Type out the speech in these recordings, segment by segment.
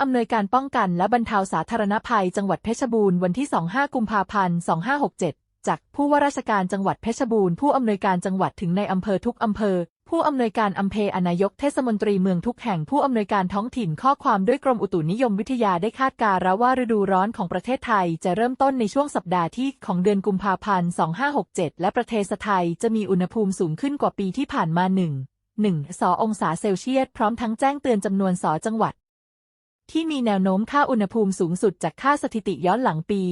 อำนวยการป้องกันและบรรเทาสาธารณภัยจังหวัดเพชรบูรณ์วันที่ 25 กุมภาพันธ์ 2567 จากผู้ว่าราชการจังหวัดเพชรบูรณ์ผู้อำนวยการจังหวัดถึงในอำเภอทุกอำเภอ ผู้อำนวยการอำเภออนายกเทศมนตรีเมืองทุกแห่งผู้อำนวยการท้องถิ่นข้อความด้วยกรมอุตุนิยมวิทยาได้คาดการณ์ว่าฤดูร้อนของประเทศไทยจะเริ่มต้นในช่วงสัปดาห์ที่ของเดือนกุมภาพันธ์ 2567 และประเทศไทยจะมีอุณหภูมิสูงขึ้นกว่าปีที่ผ่านมา1 1สองศาเซลเซียสพร้อมทั้งแจ้งเตือนจำนวนสจังหวัด ที่มีแนวโน้มค่าอุณหภูมิสูงสุดจากค่าสถิติย้อนหลังปี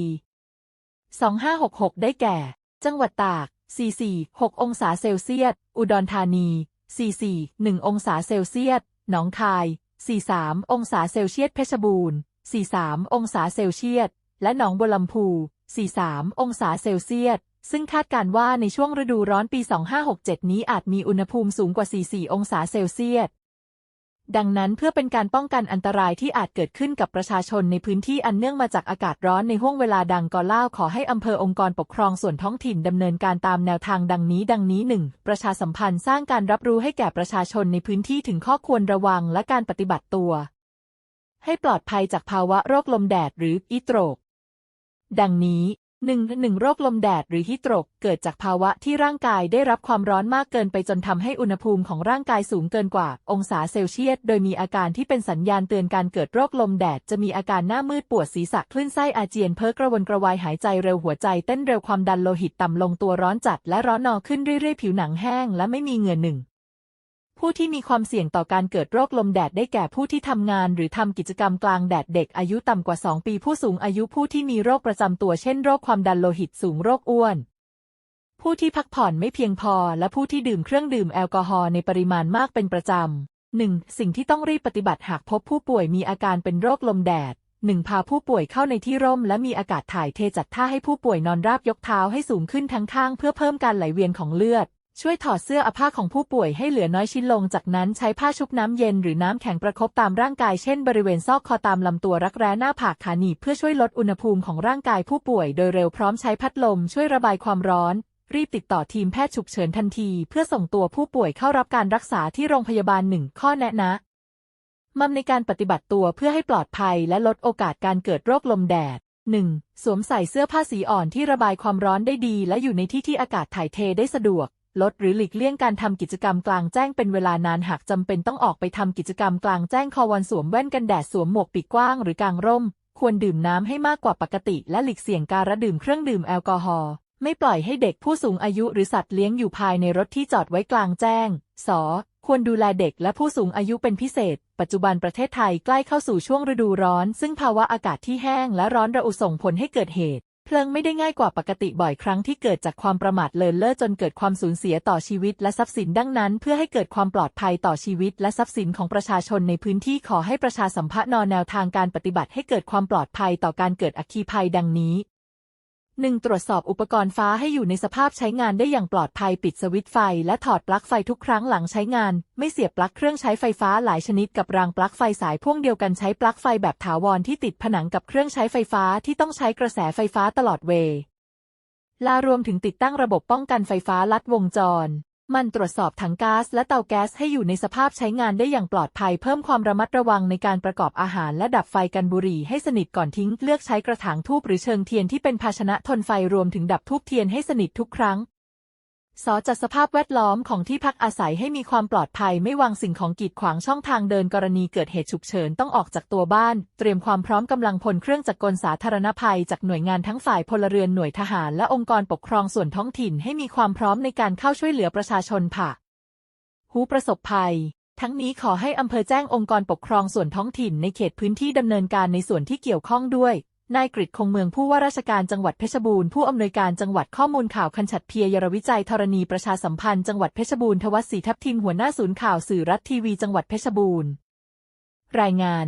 2566 ได้แก่ จังหวัดตาก 44 6 องศาเซลเซียส อุดรธานี 44 1 องศาเซลเซียส หนองคาย 43 องศาเซลเซียส เพชรบูรณ์ 43 องศาเซลเซียส และหนองบัวลำพู 43 องศาเซลเซียส ซึ่งคาดการว่าในช่วงฤดูร้อนปี 2567 นี้อาจมีอุณหภูมิสูงกว่า 44 องศาเซลเซียส ดังนั้นเพื่อเป็นการป้องกันอันตรายที่อาจเกิดขึ้นกับประชาชนในพื้นที่อันเนื่องมาจากอากาศร้อนในห่วงเวลาดังกล่าวขอให้อำเภอองค์กรปกครองส่วนท้องถิ่นดำเนินการตามแนวทางดังนี้ ดังนี้ 1. ประชาสัมพันธ์สร้างการรับรู้ให้แก่ประชาชนในพื้นที่ถึงข้อควรระวังและการปฏิบัติตัว ให้ปลอดภัยจากภาวะโรคลมแดดหรืออีโตรกดังนี้ 1. 1โรคลมแดดหรือฮิตรกเกิดจากภาวะที่ร่างกายได้รับความร้อนมากเกินไปจนทำให้อุณหภูมิของร่างกายสูงเกินกว่า องศาเซลเซียส โดยมีอาการที่เป็นสัญญาณเตือนการเกิดโรคลมแดด จะมีอาการหน้ามืดปวดศีรษะคลื่นไส้อาเจียนเพ้อกระวนกระวายหายใจเร็วหัวใจเต้นเร็วความดันโลหิตต่ำลงตัวร้อนจัดและร้อนนอขึ้นเรื่อยๆผิวหนังแห้งและไม่มีเหงื่อหนึ่ง ผู้ที่มีความเสี่ยงต่อการเกิดโรคลมแดดได้แก่ผู้ที่ทำงาน หรือทำกิจกรรมกลางแดดเด็กอายุต่ำกว่า 2 ปีผู้สูงอายุผู้ที่มีโรคประจำตัวเช่นโรคความดันโลหิตสูงโรคอ้วน ผู้ที่พักผ่อนไม่เพียงพอ และผู้ที่ดื่มเครื่องดื่มแอลกอฮอล์ในปริมาณมากเป็นประจำหนึ่งสิ่งที่ต้องรีบปฏิบัติหากพบผู้ป่วยมีอาการเป็นโรคลมแดดหนึ่งพาผู้ป่วยเข้าในที่ร่มและมีอากาศถ่ายเทจัดท่าให้ผู้ป่วยนอนราบยกเท้าให้สูงขึ้นทั้งข้างเพื่อเพิ่มการไหลเวียนของเลือด ช่วยถอดเสื้ออผ้าของผู้ป่วยให้เหลือน้อยชิ้นลง จากนั้นใช้ผ้าชุบน้ำเย็นหรือน้ำแข็งประคบตามร่างกายเช่นบริเวณซอกคอตามลำตัวรักแร้หน้าผากขาหนีบเพื่อช่วยลดอุณหภูมิของร่างกายผู้ป่วยโดยเร็วพร้อมใช้พัดลมช่วยระบายความร้อน รีบติดต่อทีมแพทย์ฉุกเฉินทันที เพื่อส่งตัวผู้ป่วยเข้ารับการรักษาที่โรงพยาบาลหนึ่งข้อแนะนะมัมในการปฏิบัติตัวเพื่อให้ปลอดภัยและลดโอกาสการเกิดโรคลมแดด 1. สวมใส่เสื้อผ้าสีอ่อนที่ระบายความร้อนได้ดี และอยู่ในที่ที่อากาศถ่ายเทได้สะดวก ลดหรือหลีกเลี่ยงการทำกิจกรรมกลางแจ้งเป็นเวลานานหากจำเป็นต้องออกไปทำกิจกรรมกลางแจ้งคอวันสวมแว่นกันแดดสวมหมวกปีกกว้างหรือกางร่ม ควรดื่มน้ำให้มากกว่าปกติและหลีกเสี่ยงการระดื่มเครื่องดื่มแอลกอฮอล์ไม่ปล่อยให้เด็กผู้สูงอายุหรือสัตว์เลี้ยงอยู่ภายในรถที่จอดไว้กลางแจ้ง ส ควรดูแลเด็กและผู้สูงอายุเป็นพิเศษ ปัจจุบันประเทศไทยใกล้เข้าสู่ช่วงฤดูร้อน ซึ่งภาวะอากาศที่แห้งและร้อนระอุส่งผลให้เกิดเหตุ ลิงไม่ได้ง่ายกว่าปกติบ่อยครั้งที่เกิดจากความประมาทเลินเล่อจนเกิดความสูญเสียต่อชีวิตและทรัพย์สินดังนั้น เพื่อให้เกิดความปลอดภัยต่อชีวิตและทรัพย์สินของประชาชนในพื้นที่ขอให้ประชาสัมพันธ์แนวทางการปฏิบัติให้เกิดความปลอดภัยต่อการเกิดอัคคีภัยดังนี้ 1. ตรวจสอบอุปกรณ์ฟ้าให้อยู่ในสภาพใช้งานได้อย่างปลอดภัยปิดสวิตช์ไฟ และถอดปลั๊กไฟทุกครั้งหลังใช้งาน ไม่เสียบปลั๊กเครื่องใช้ไฟฟ้าหลายชนิดกับรางปลั๊กไฟสายพ่วงเดียวกันใช้ปลั๊กไฟแบบถาวรที่ติดผนังกับเครื่องใช้ไฟฟ้าที่ต้องใช้กระแสไฟฟ้าตลอดเวลารวมถึงติดตั้งระบบป้องกันไฟฟ้าลัดวงจร มันตรวจสอบถังก๊าซและเตาแก๊สให้อยู่ในสภาพใช้งานได้อย่างปลอดภัย เพิ่มความระมัดระวังในการประกอบอาหารและดับไฟกันบุหรี่ให้สนิทก่อนทิ้ง เลือกใช้กระถางทูบหรือเชิงเทียนที่เป็นภาชนะทนไฟรวมถึงดับทูบเทียนให้สนิททุกครั้ง สจัดสภาพแวดล้อมของที่พักอาศัยให้มีความปลอดภัยไม่วางสิ่งของกีดขวางช่องทางเดินกรณีเกิดเหตุฉุกเฉินต้องออกจากตัวบ้าน เตรียมความพร้อมกำลังพลเครื่องจักรกลสาธารณภัย จากหน่วยงานทั้งฝ่ายพลเรือนหน่วยทหารและองค์กรปกครองส่วนท้องถิ่นให้มีความพร้อมในการเข้าช่วยเหลือประชาชนผ่าหูประสบภัย ทั้งนี้ขอให้อำเภอแจ้งองค์กรปกครองส่วนท้องถิ่นในเขตพื้นที่ดำเนินการในส่วนที่เกี่ยวข้องด้วย นายกฤษคงเมืองผู้ว่าราชการจังหวัดเพชรบูรณ์ผู้อำนวยการจังหวัดข้อมูลข่าวคันฉัดเพียยรวิจัยธรณีประชาสัมพันธ์จังหวัดเพชรบูรณ์ทวัศศรีทัพทิมหัวหน้าศูนย์ข่าวสื่อรัฐทีวีจังหวัดเพชรบูรณ์ รายงาน